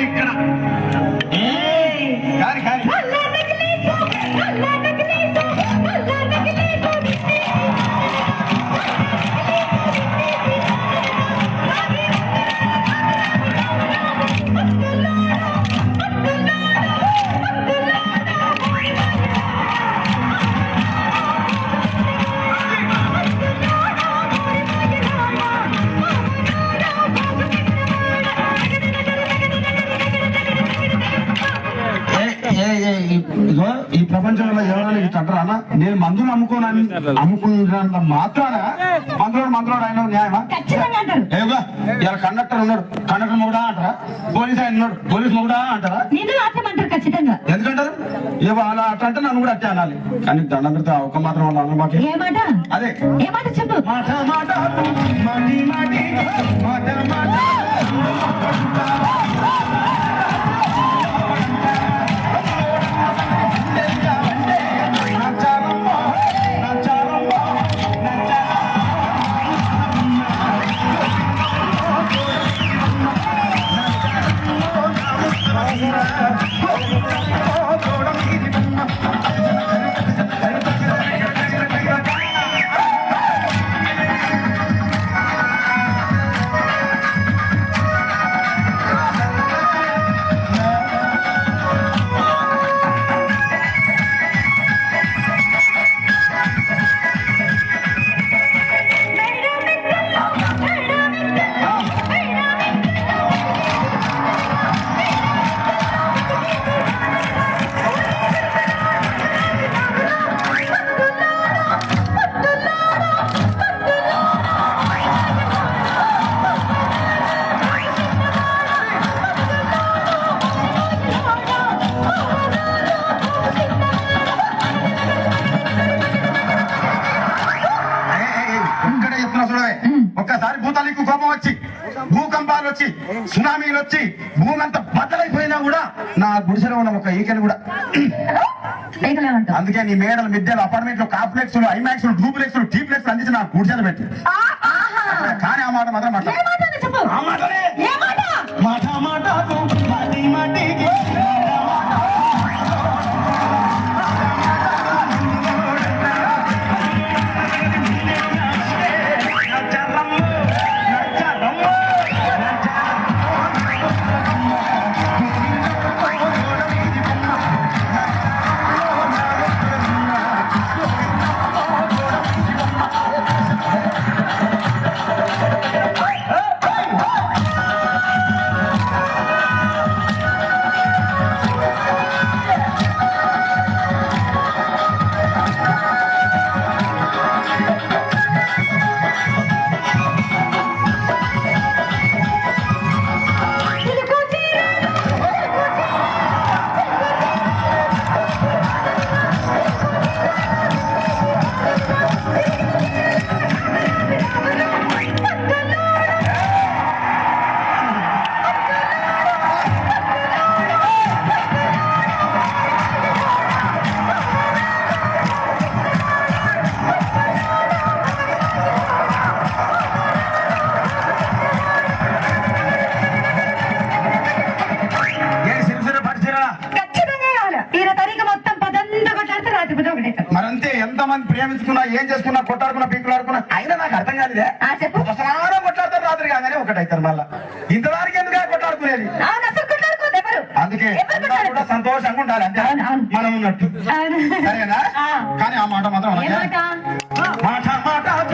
ఇక్కడ ఏ- ఈ- ఇగో ఈ ప్రపంచంలో ఎవరైనా అన్న? నేను మందులు అమ్ముకోనని అమ్ముకున్నంత మాత్రాన మందులోడు మందులోడు ఆయన న్యాయమా? ఏగా ఇలా కండక్టర్ ఉన్నాడు. కండక్టర్ మొగుడా అంటారా? పోలీస్ ఆయన ఉన్నాడు. పోలీస్ మొగుడా అంటారా? ఎందుకంటారు? ఏ అలా అట్లా అంటే నన్ను కూడా అట్టే అనాలి. కానీ దండం పెడితే ఒక మాత్రం వాళ్ళ అన్న మాకే. అదే. చెప్పు? మాట మాట. మాటి మాటి మాట. మాట వచ్చి సునామీలు వచ్చి భూమి అంతా బద్దలైపోయినా కూడా నా గుడిసెలో ఉన్న ఒక ఈకని కూడా. అందుకే నీ మేడలు మిద్దెలు అపార్ట్మెంట్లు కాంప్లెక్స్ ఐమాక్స్ డూప్లెక్స్ డీప్లెక్స్ అందించి నా గుడిసెలు పెట్టి. కానీ ఆ మాట మాత్రం మాట్లాడ. మరంతే ఎంత మంది ప్రేమించుకున్నా ఏం చేసుకున్నా కొట్టాడుకున్నా పీకులాడుకున్నా అయినా నాకు అర్థం కాలేదే ఆ, చెప్పు. ఒకసారి కొట్లాడతారు రాత్రి కాగానే ఒకటైతారు మళ్ళా ఇంతవరకు ఎందుకు కొట్లాడుకునేది అందుకే కూడా? సంతోషంగా ఉండాలి అవును. మనం ఉన్నట్టు. సరేనా. కానీ ఆ మాట మాత్రం మాట మాటి